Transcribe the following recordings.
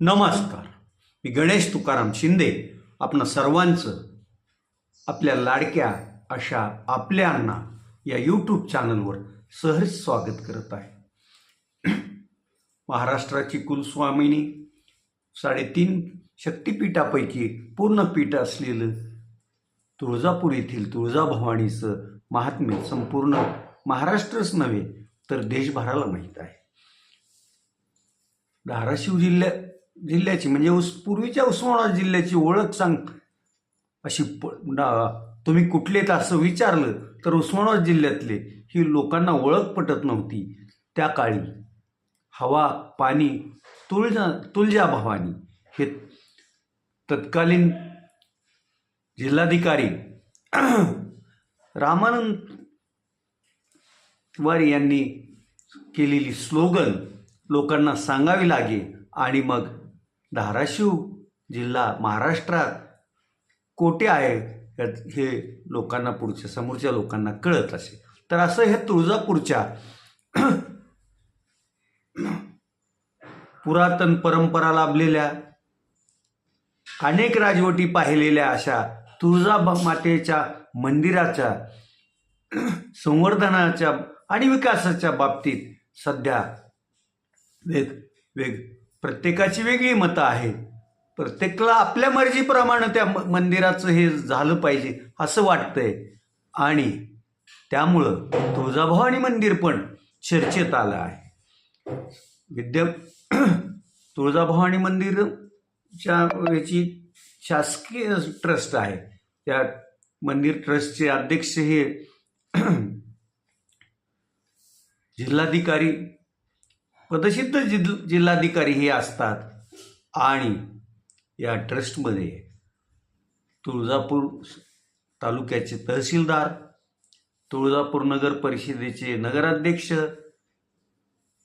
नमस्कार. मी गणेश तुकाराम शिंदे आपण सर्वांचं आपल्या लाडक्या अशा आपल्यांना या यूट्यूब चॅनलवर सहज स्वागत करत आहे. महाराष्ट्राची कुलस्वामिनी साडेतीन शक्तिपीठापैकी पूर्ण पीठ असलेलं तुळजापूर येथील तुळजाभवानीचं महात्म्य संपूर्ण महाराष्ट्रच नव्हे तर देशभराला माहीत आहे. धाराशिव जिल्ह्यात जिल्ह्याची म्हणजे उस पूर्वीच्या उस्मानाबाद जिल्ह्याची ओळख सांग. अशी प तुम्ही कुठलेत असं विचारलं तर उस्मानाबाद जिल्ह्यातले ही लोकांना ओळख पटत नव्हती. त्या काळी हवा पाणी तुळजा तुळजा भवानी हे तत्कालीन जिल्हाधिकारी रामानंद तिवारी यांनी केलेली स्लोगन लोकांना सांगावी लागे आणि मग धाराशिव जिल्हा महाराष्ट्रात कोठे आहे यात हे लोकांना पुढच्या समोरच्या लोकांना कळत असे. तर असं हे तुळजापूरच्या पुरातन परंपरा लाभलेल्या अनेक राजवटी पाहिलेल्या अशा तुळजा मातेच्या मंदिराच्या संवर्धनाच्या आणि विकासाच्या बाबतीत सध्या वेग वेग प्रत्येकाची वेगळी मतं आहेत. प्रत्येकाला आपल्या मर्जीप्रमाणे त्या मंदिराचं हे झालं पाहिजे असं वाटतंय. आणि त्यामुळं तुळजाभवानी मंदिर पण चर्चेत आलं आहे. विद्या तुळजाभवानी मंदिरच्या याची शासकीय ट्रस्ट आहे. त्या मंदिर ट्रस्टचे अध्यक्ष हे जिल्हाधिकारी पदसिद्ध जिल् जिल्हाधिकारी हे असतात आणि या ट्रस्टमध्ये तुळजापूर तालुक्याचे तहसीलदार तुळजापूर नगर परिषदेचे नगराध्यक्ष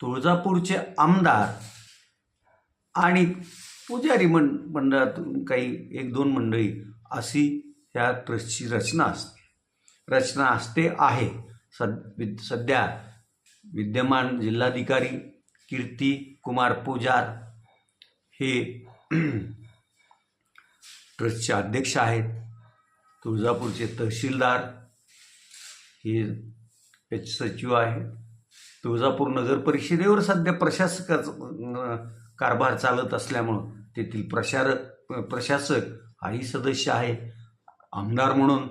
तुळजापूरचे आमदार आणि पुजारी मं मंडळातून काही एक दोन मंडळी अशी ह्या ट्रस्टची रचना असते. रचना असते आहे. सद सध्या विद्यमान जिल्हाधिकारी कीर्ती कुमार पुजार हे ट्रस्टचे अध्यक्ष आहेत. तुळजापूरचे तहसीलदार हे याचे सचिव आहेत. तुळजापूर नगर परिषदेवर सध्या प्रशासकाचा कारभार चालत असल्यामुळं तेथील प्रशारक प्रशासक हाही सदस्य आहे आमदार म्हणून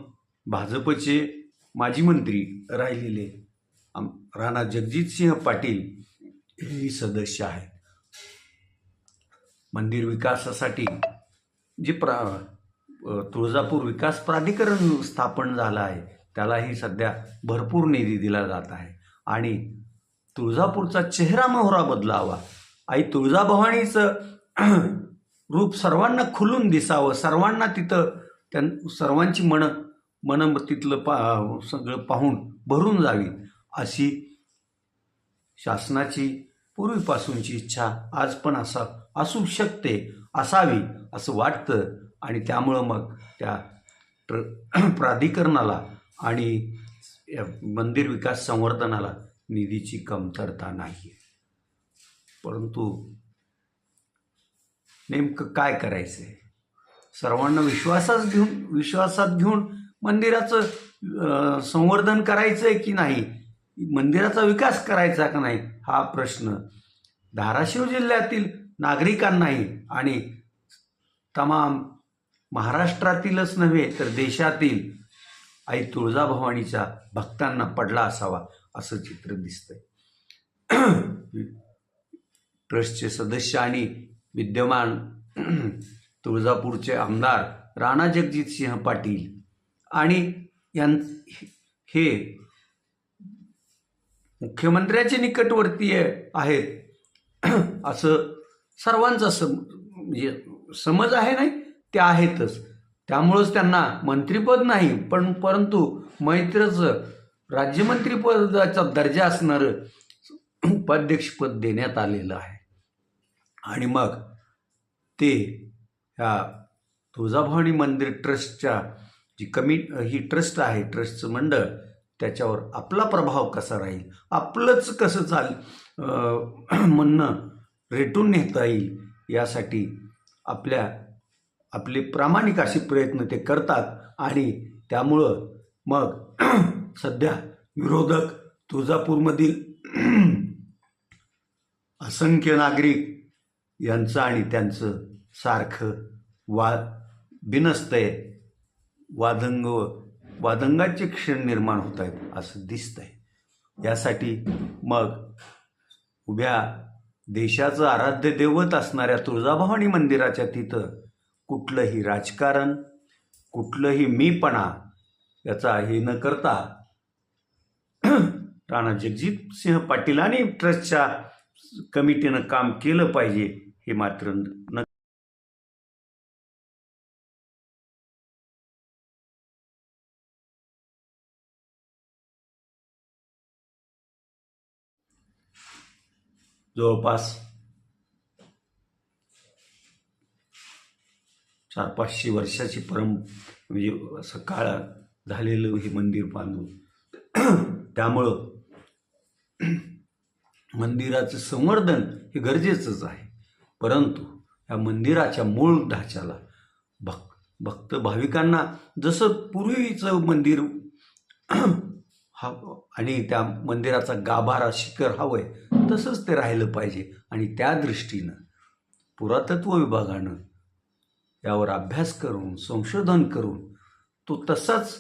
भाजपचे माजी मंत्री राहिलेले आम राणा जगजितसिंह पाटील हेही सदस्य आहेत मंदिर विकासासाठी जे प्रा तुळजापूर विकास प्राधिकरण स्थापन झालं आहे त्यालाही सध्या भरपूर निधी दिला जात आहे. आणि तुळजापूरचा चेहरा मोहरा बदलावा आई तुळजाभवानीचं रूप सर्वांना खुलून दिसावं सर्वांना तिथं त्यां सर्वांची मन मन तिथलं पा सगळं पाहून भरून जावी अशी शासनाची पूर्वीपासूनची इच्छा आज पण असा असू शकते असावी असं वाटतं. आणि त्यामुळं मग त्या प्र प्राधिकरणाला आणि या मंदिर विकास संवर्धनाला निधीची कमतरता नाही परंतु नेमकं काय करायचं आहे सर्वांना विश्वासात घेऊन विश्वासात घेऊन मंदिराचं संवर्धन करायचं आहे की नाही? मंदिराचा विकास करायचा का नाही हा प्रश्न धाराशिव जिल्ह्यातील नागरिकांनाही आणि तमाम महाराष्ट्रातीलच नव्हे तर देशातील आई तुळजाभवानीच्या भक्तांना पडला असावा असं चित्र दिसतंय. ट्रस्टचे सदस्य आणि विद्यमान तुळजापूरचे आमदार राणा जगजितसिंह पाटील आणि यां हे मुख्यमंत्र्याचे निकटवर्तीय आहेत. असं सर्वांचा सम म्हणजे समज आहे नाही ते आहेतच. त्यामुळंच त्यांना मंत्रिपद नाही पण परंतु मैत्रचं राज्यमंत्रीपदाचा दर्जा असणारं उपाध्यक्षपद देण्यात आलेलं आहे. आणि मग ते ह्या तुळजाभवानी मंदिर ट्रस्टच्या जी कमी ही ट्रस्ट आहे ट्रस्टचं मंडळ त्याच्यावर आपला प्रभाव कसा राहील? आपलंच कसं चाल म्हणणं रेटून नेता येईल यासाठी आपल्या आपले प्रामाणिक असे प्रयत्न ते करतात आणि त्यामुळं मग सध्या विरोधक तुळजापूरमधील असंख्य नागरिक यांचं आणि त्यांचं सारखं वा बिनस्तय वादंग वादंगाचे क्षण निर्माण होत आहेत असं दिसतंय. यासाठी मग उभ्या देशाचं आराध्य दैवत असणाऱ्या तुळजाभवानी मंदिराच्या तिथं कुठलंही राजकारण कुठलंही मीपणा याचा हे न करता राणा जगजित सिंह पाटील आणि ट्रस्टच्या कमिटीनं काम केलं पाहिजे हे मात्र न जवळपास चार पाचशे वर्षाची परम म्हणजे असं काळ झालेलं हे मंदिर बांधून. त्यामुळं मंदिराचं संवर्धन हे गरजेचंच आहे. परंतु या मंदिराच्या मूळ ढाच्याला भक्त भक्त भाविकांना जसं पूर्वीचं मंदिर हा आणि त्या मंदिराचा गाभारा शिखर हवं आहे तसंच ते राहिलं पाहिजे. आणि त्या दृष्टीनं पुरातत्व विभागानं यावर अभ्यास करून संशोधन करून तो तसाच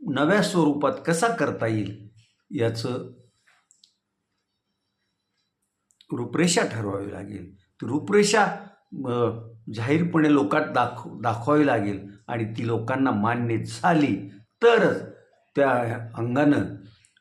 नव्या स्वरूपात कसा करता येईल याचं रूपरेषा ठरवावी लागेल. ती रूपरेषा जाहीरपणे लोकात दाखव दाखवावी लागेल. आणि ती लोकांना मान्य झाली तरच त्या अंगानं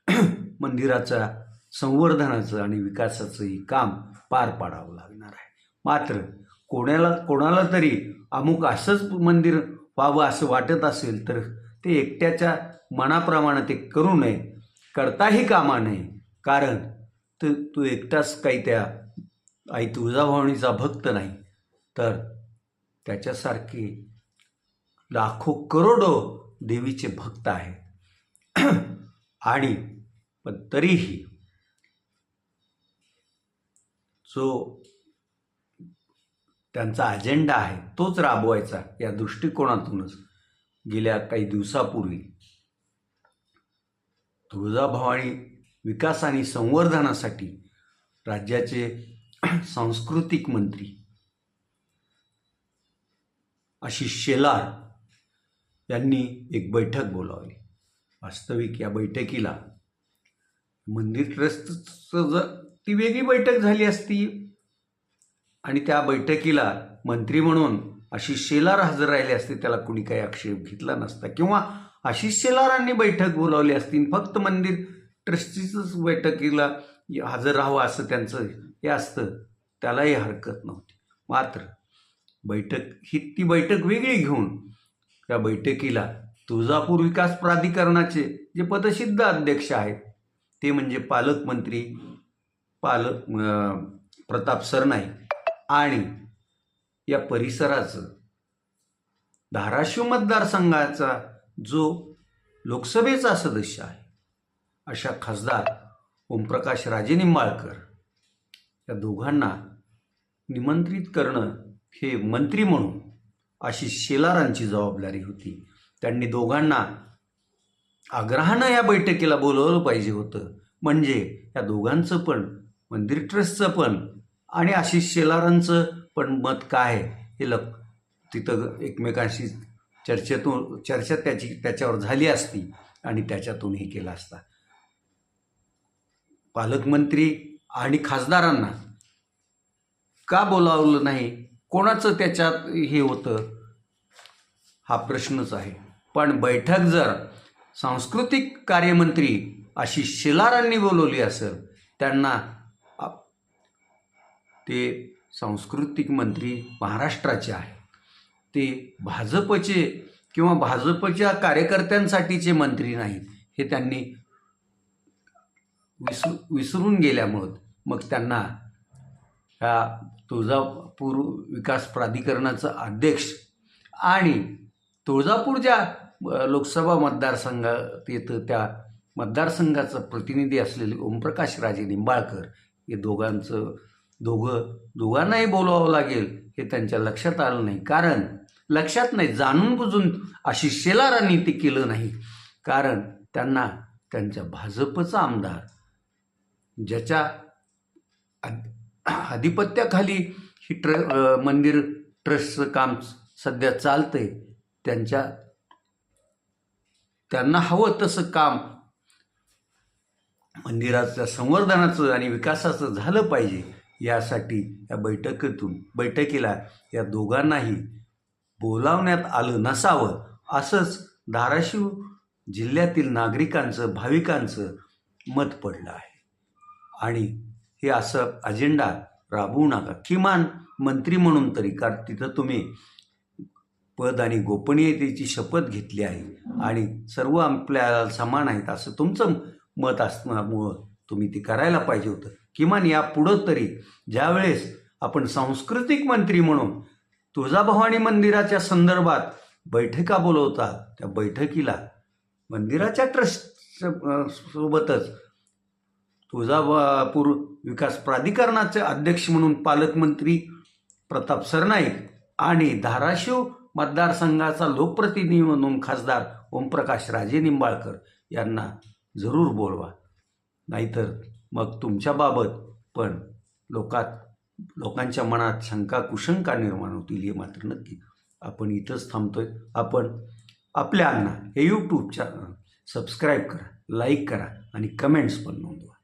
मंदिराचा संवर्धनाचं आणि विकासाचंही काम पार पाडावं लागणार आहे. मात्र कोणाला कोणाला तरी अमुक असंच मंदिर व्हावं असं वाटत असेल तर ते एकट्याच्या मनाप्रमाणे ते करू नये करताही कामा नये. कारण तू तू एकटाच काही त्या आई तुळजाभवानीचा भक्त नाही. तर त्याच्यासारखे लाखो करोडो देवीचे भक्त आहेत आणि पण तरीही जो त्यांचा अजेंडा आहे तोच राबवायचा या दृष्टिकोनातूनच गेल्या काही दिवसापूर्वी. तुळजाभवानी विकास आणि संवर्धनासाठी राज्याचे सांस्कृतिक मंत्री आशिष शेलार यांनी एक बैठक बोलावली. वास्तविक या बैठकीला. मंदिर ट्रस्टचं जर ती वेगळी बैठक झाली असती. आणि त्या बैठकीला मंत्री म्हणून आशिष शेलार हजर राहिले असते त्याला कुणी काही आक्षेप घेतला नसता. किंवा आशिष शेलारांनी बैठक बोलावली असती आणि फक्त मंदिर ट्रस्टीचंच बैठकीला हजर राहावं असं त्यांचं हे असतं त्यालाही हरकत नव्हती. मात्र बैठक ही ती बैठक वेगळी घेऊन त्या बैठकीला तुळजापूर विकास प्राधिकरणाचे जे पदसिद्ध अध्यक्ष आहेत ते म्हणजे पालकमंत्री पालक प्रताप सरनाईक आणि या परिसराचं धाराशिव मतदारसंघाचा जो लोकसभेचा सदस्य आहे अशा खासदार ओमप्रकाश राजेनिंबाळकर या दोघांना निमंत्रित करणं हे मंत्री म्हणून अशी शेलारांची जबाबदारी होती. त्यांनी दोघांना आग्रहानं या बैठकीला बोलवलं पाहिजे होतं. म्हणजे या दोघांचं पण मंदिर ट्रस्टचं पण आणि आशिष शेलारांचं पण मत काय हे लक तिथं एकमेकांशी चर्चेतून चर्चा त्याची त्याच्यावर झाली असती आणि त्याच्यातून हे केलं असता. पालकमंत्री आणि खासदारांना का बोलावलं नाही? कोणाचं त्याच्यात हे होतं? हा प्रश्नच आहे. पण बैठक जर सांस्कृतिक कार्यमंत्री अशी शेलारांनी बोलवली असेल त्यांना ते सांस्कृतिक मंत्री महाराष्ट्राचे आहेत. ते भाजपचे किंवा भाजपच्या कार्यकर्त्यांसाठीचे मंत्री नाहीत हे त्यांनी विसरू विसरून गेल्यामुळं मग त्यांना ह्या तुळजापूर विकास प्राधिकरणाचं अध्यक्ष आणि तुळजापूरच्या लोकसभा मतदारसंघात येतं त्या मतदारसंघाचं प्रतिनिधी असलेले ओमप्रकाश राजे निंबाळकर हे दोघांचं दोघं दोघांनाही बोलवावं लागेल हे त्यांच्या लक्षात आलं नाही. कारण लक्षात नाही जाणून बुजून अशी शेलारांनी ते केलं नाही. कारण त्यांना त्यांच्या भाजपचा आमदार ज्याच्या आधिपत्याखाली ही ट्र मंदिर ट्रस्टचं काम सध्या चालतंय त्यांच्या त्यांना हवं तसं काम. मंदिराचं संवर्धनाचं आणि विकासाचं झालं पाहिजे यासाठी या बैठकीतून बैठकीला या दोघांनाही बोलावण्यात आलं नसावं असंच धाराशिव जिल्ह्यातील नागरिकांचं भाविकांचं मत पडलं आहे. आणि हे असं अजेंडा राबवू नका. किमान मंत्री म्हणून तरी कारण तिथं तुम्ही पद आणि गोपनीयतेची शपथ घेतली आहे. आणि सर्व आपल्या समान आहेत असं तुमचं मत असण्यामुळं तुम्ही ते करायला पाहिजे होतं. किमान या पुढं तरी ज्यावेळेस आपण सांस्कृतिक मंत्री म्हणून तुळजाभवानी मंदिराच्या संदर्भात बैठका बोलवता त्या बैठकीला मंदिराच्या ट्रस्ट सोबतच तुळजापूर विकास प्राधिकरणाचे अध्यक्ष म्हणून पालकमंत्री प्रताप सरनाईक आणि धाराशिव मतदारसंघाचा लोकप्रतिनिधी म्हणून खासदार ओमप्रकाश राजे निंबाळकर यांना जरूर बोलवा. नाहीतर मग तुमच्याबाबत पण लोकात लोकांच्या मनात शंका कुशंका निर्माण होतील हे मात्र नक्की आपण इथंच थांबतोय. आपण आपल्या अन्ना हे यूट्यूब चॅनल सबस्क्राईब करा लाईक करा आणि कमेंट्स पण नोंदवा.